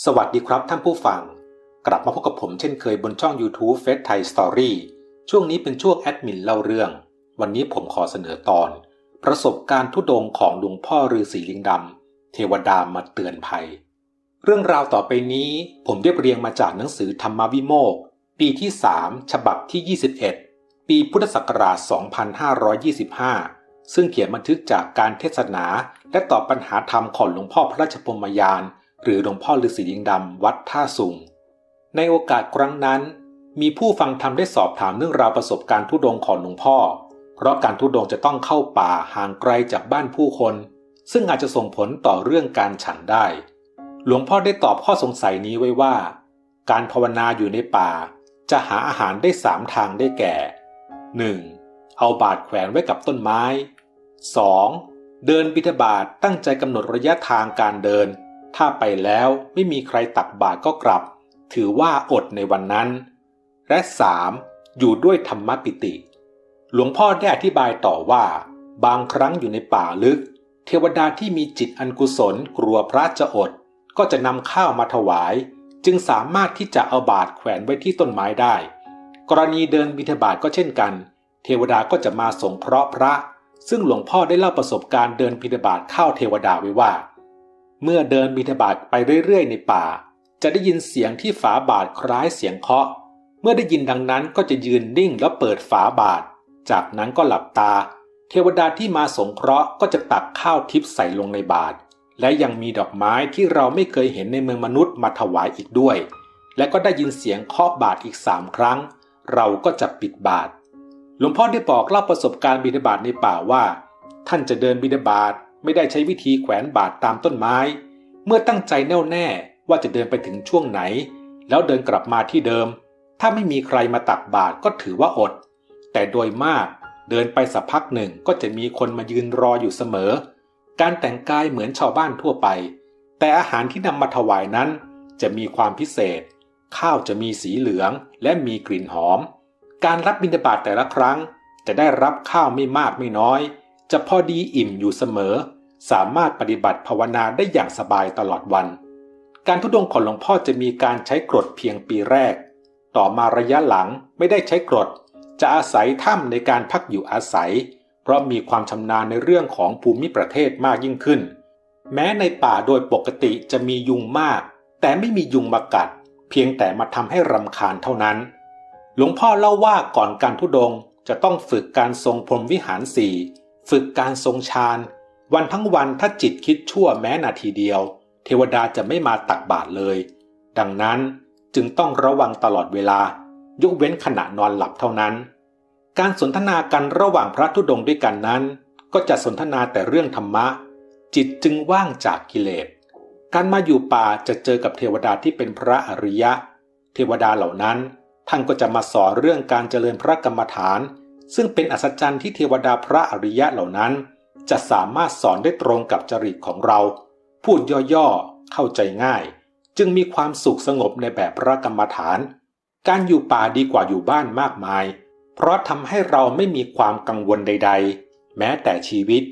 สวัสดีครับท่านผู้ฟัง กลับมาพบกับผมเช่นเคยบนช่อง YouTube f a c e Thai Story ช่วงนี้เป็นช่วงแอดมินเล่าเรื่อง วันนี้ผมขอเสนอตอน ประสบการณ์ทุดงของหลวงพ่อฤาษีลิงดำเทวดามาเตือนภัย เรื่องราวต่อไปนี้ผมเรียบเรียงมาจากหนังสือธรรมวิโมกข์ปีที่ 3 ฉบับที่ 21 ปีพุทธศักราช 2525 ซึ่งเขียนบันทึกจากการเทศนาและตอบปัญหาธรรมของหลวงพ่อพระราชพรมยาน หรือหลวงพ่อฤาษีลิงดำวัดท่าสุง ในโอกาสครั้งนั้น มีผู้ฟังธรรมได้สอบถามเรื่องราวประสบการณ์ทุดงของหลวงพ่อ เพราะการทุดงจะต้องเข้าป่าห่างไกลจากบ้านผู้คน ซึ่งอาจจะส่งผลต่อเรื่องการฉันได้ หลวงพ่อได้ตอบข้อสงสัยนี้ไว้ว่า การภาวนาอยู่ในป่า จะหาอาหารได้สามทางได้แก่ 1. เอาบาดแขวนไว้กับต้นไม้ 2. เดินบิณฑบาตตั้งใจกำหนดระยะทางการเดิน ถ้าไปแล้วไม่มีใครตักบาตรก็กลับ ถือว่าอดในวันนั้น และ 3. อยู่ด้วยธรรมปิติ หลวงพ่อได้อธิบายต่อว่า บางครั้งอยู่ในป่าลึก เทวดาที่มีจิตอันกุศลกลัวพระจะอด ก็จะนำข้าวมาถวาย จึงสามารถที่จะเอาบาตรแขวนไว้ที่ต้นไม้ได้ กรณีเดินบิณฑบาตก็เช่นกัน เทวดาก็จะมาสงเคราะห์พระ ซึ่งหลวงพ่อได้เล่าประสบการณ์เดินบิณฑบาตเข้าเทวดาไว้ว่า เมื่อเดินบิณฑบาตไปเรื่อยๆ ในป่า จะได้ยินเสียงที่ฝาบาทคล้ายเสียงเคาะ เมื่อได้ยินดังนั้นก็จะยืนนิ่งแล้วเปิดฝาบาท จากนั้นก็หลับตา เทวดาที่มาสงเคราะห์ก็จะตักข้าวทิพย์ใส่ลงในบาท และยังมีดอกไม้ที่เราไม่เคยเห็นในเมืองมนุษย์มาถวายอีกด้วย และก็ได้ยินเสียงเคาะบาทอีกสามครั้ง เราก็จะปิดบาท หลวงพ่อได้บอกเล่าประสบการณ์บิณฑบาตในป่าว่า ท่านจะเดินบิณฑบาต ไม่ได้ใช้วิธีแขวนบาทตามต้นไม้ เมื่อตั้งใจแน่วแน่ว่าจะเดินไปถึงช่วงไหน แล้วเดินกลับมาที่เดิม ถ้าไม่มีใครมาตักบาตรก็ถือว่าอด แต่โดยมากเดินไปสักพักหนึ่งก็จะมีคนมายืนรออยู่เสมอ การแต่งกายเหมือนชาวบ้านทั่วไป แต่อาหารที่นำมาถวายนั้น จะมีความพิเศษ ข้าวจะมีสีเหลืองและมีกลิ่นหอม การรับบิณฑบาตแต่ละครั้ง จะได้รับข้าวไม่มากไม่น้อย จะพอดีอิ่มอยู่เสมอ สามารถปฏิบัติภาวนาได้อย่างสบายตลอดวัน การทุดงของหลวงพ่อจะมีการใช้กรดเพียงปีแรก ต่อมาระยะหลังไม่ได้ใช้กรด จะอาศัยถ้ำในการพักอยู่อาศัย เพราะมีความชำนาญในเรื่องของภูมิประเทศมากยิ่งขึ้น แม้ในป่าโดยปกติจะมียุงมาก แต่ไม่มียุงมากัด เพียงแต่มาทำให้รำคาญเท่านั้น หลวงพ่อเล่าว่าก่อนการทุดงจะต้องฝึกการทรงพรมวิหารสี่ ฝึกการทรงฌานวันทั้งวันถ้าจิตคิดชั่วแม้นาทีเดียว เทวดาจะไม่มาตักบาตรเลย ดังนั้นจึงต้องระวังตลอดเวลายกเว้นขณะนอนหลับเท่านั้น การสนทนากันระหว่างพระธุดงค์ด้วยกันนั้น ก็จะสนทนาแต่เรื่องธรรมะ จิตจึงว่างจากกิเลสการมาอยู่ป่าจะเจอกับเทวดาที่เป็นพระอริยะ เทวดาเหล่านั้น ท่านก็จะมาสอนเรื่องการเจริญพระกรรมฐาน ซึ่งเป็นอัศจรรย์ที่เทวดาพระอริยะเหล่านั้น จะสามารถสอนได้ตรงกับจริตของเรา พูดย่อๆ เข้าใจง่าย จึงมีความสุขสงบในแบบพระกรรมฐาน การอยู่ป่าดีกว่าอยู่บ้านมากมาย เพราะทำให้เราไม่มีความกังวลใด ๆ แม้แต่ชีวิต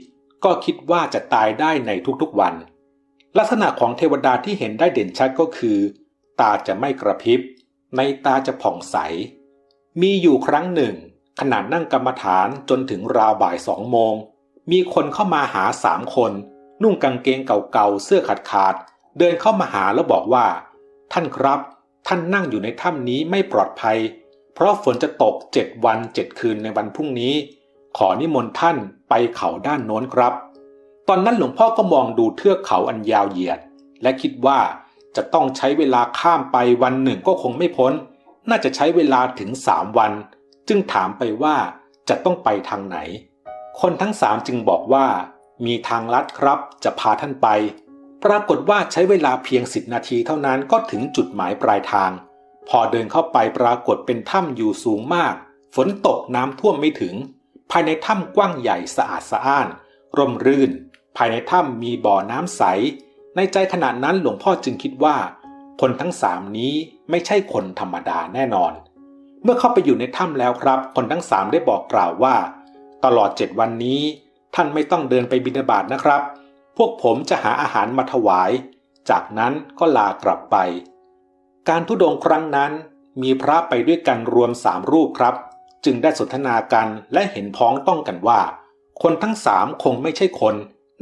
ก็คิดว่าจะตายได้ในทุกๆวัน ลักษณะของเทวดาที่เห็นได้เด่นชัดก็คือ ตาจะไม่กระพริบ ในตาจะผ่องใส มีอยู่ครั้งหนึ่ง ขณะนั่งกรรมฐานจนถึงราวบ่ายสองโมง มีคนเข้ามาหาสามคน นุ่งกางเกงเก่าๆ เสื้อขาดๆเดินเข้ามาหาแล้วบอกว่า ท่านครับ ท่านนั่งอยู่ในถ้ำนี้ไม่ปลอดภัย เพราะฝนจะตกเจ็ดวันเจ็ดคืนในวันพรุ่งนี้ ขอนิมนต์ท่านไปเขาด้านโน้นครับ ตอนนั้นหลวงพ่อก็มองดูเทือกเขาอันยาวเหยียด และคิดว่าจะต้องใช้เวลาข้ามไปวันหนึ่งก็คงไม่พ้น น่าจะใช้เวลาถึงสามวัน จึงถามไปว่าจะต้องไปทางไหน คนทั้งสามจึงบอกว่า มีทางลัดครับจะพาท่านไป ปรากฏว่าใช้เวลาเพียงสิบนาทีเท่านั้นก็ถึงจุดหมายปลายทาง พอเดินเข้าไปปรากฏเป็นถ้ำอยู่สูงมาก ฝนตกน้ำท่วมไม่ถึง ภายในถ้ำกว้างใหญ่สะอาดสะอ้าน ร่มรื่น ภายในถ้ำมีบ่อน้ำใส ในใจขณะนั้นหลวงพ่อจึงคิดว่า คนทั้งสามนี้ไม่ใช่คนธรรมดาแน่นอน เมื่อเข้าไปอยู่ในถ้ำแล้วครับ คนทั้งสามได้บอกกล่าวว่า ตลอดเจ็ดวันนี้ ท่านไม่ต้องเดินไปบิณฑบาตนะครับ พวกผมจะหาอาหารมาถวาย จากนั้นก็ลากลับไป การทุดงค์ครั้งนั้นมีพระไปด้วยกันรวมสามรูปครับ จึงได้สนทนากันและเห็นพ้องต้องกันว่า คนทั้งสามคงไม่ใช่คน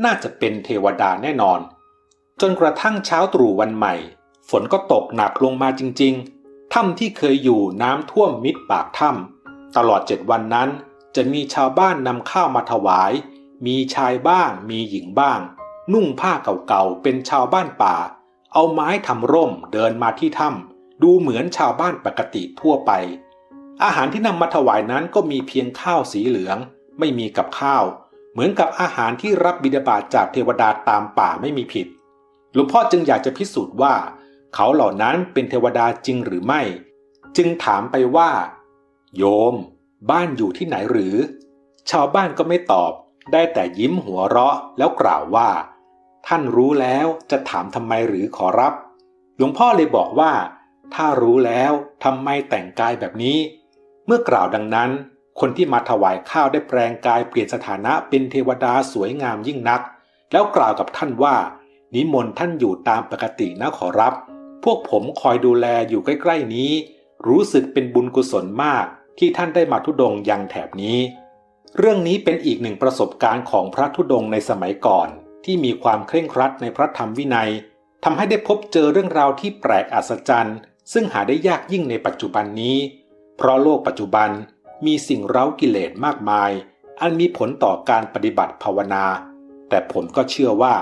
น่าจะเป็นเทวดาแน่นอน จนกระทั่งเช้าตรู่วันใหม่ ฝนก็ตกหนักลงมาจริงๆ ถ้ำที่เคยอยู่น้ำท่วมมิดปากถ้ำตลอดเจ็ดวันนั้น จะมีชาวบ้านนำข้าวมาถวาย มีชายบ้างมีหญิงบ้าง นุ่งผ้าเก่าๆเป็นชาวบ้านป่า เอาไม้ทำร่มเดินมาที่ถ้ำดูเหมือนชาวบ้านปกติทั่วไป อาหารที่นำมาถวายนั้นก็มีเพียงข้าวสีเหลือง ไม่มีกับข้าว เหมือนกับอาหารที่รับบิดาบาตจากเทวดาตามป่าไม่มีผิดหลวงพ่อจึงอยากจะพิสูจน์ว่า เขาเหล่านั้นเป็นเทวดาจริงหรือไม่ จึงถามไปว่า โยม บ้านอยู่ที่ไหนหรือ ชาวบ้านก็ไม่ตอบ ได้แต่ยิ้มหัวเราะแล้วกล่าวว่า ท่านรู้แล้วจะถามทำไมหรือขอรับ หลวงพ่อเลยบอกว่า ถ้ารู้แล้วทำไมแต่งกายแบบนี้ เมื่อกล่าวดังนั้น คนที่มาถวายข้าวได้แปลงกายเปลี่ยนสถานะเป็นเทวดาสวยงามยิ่งนัก แล้วกล่าวกับท่านว่า นิมนต์ท่านอยู่ตามปกตินะขอรับ พวกผมคอยดูแลอยู่ใกล้ๆนี้ รู้สึกเป็นบุญกุศลมากที่ท่านได้มาทุดงยังแถบนี้ เรื่องนี้เป็นอีกหนึ่งประสบการณ์ของพระธุดงในสมัยก่อน ที่มีความเคร่งครัดในพระธรรมวินัยทำให้ได้พบเจอเรื่องราวที่แปลกอัศจรรย์ ซึ่งหาได้ยากยิ่งในปัจจุบันนี้ เพราะโลกปัจจุบันมีสิ่งเร้ากิเลสมากมาย อันมีผลต่อการปฏิบัติภาวนา แต่ผมก็เชื่อว่า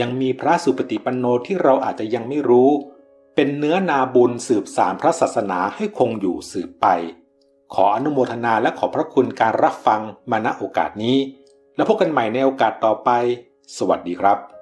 ยังมีพระสุปฏิปันโนที่เราอาจจะยังไม่รู้ เป็นเนื้อนาบุญสืบสารพระศาสนาให้คงอยู่สืบไป ขออนุโมทนาและขอพระคุณการรับฟังมาณโอกาสนี้ แล้วพบกันใหม่ในโอกาสต่อไป สวัสดีครับ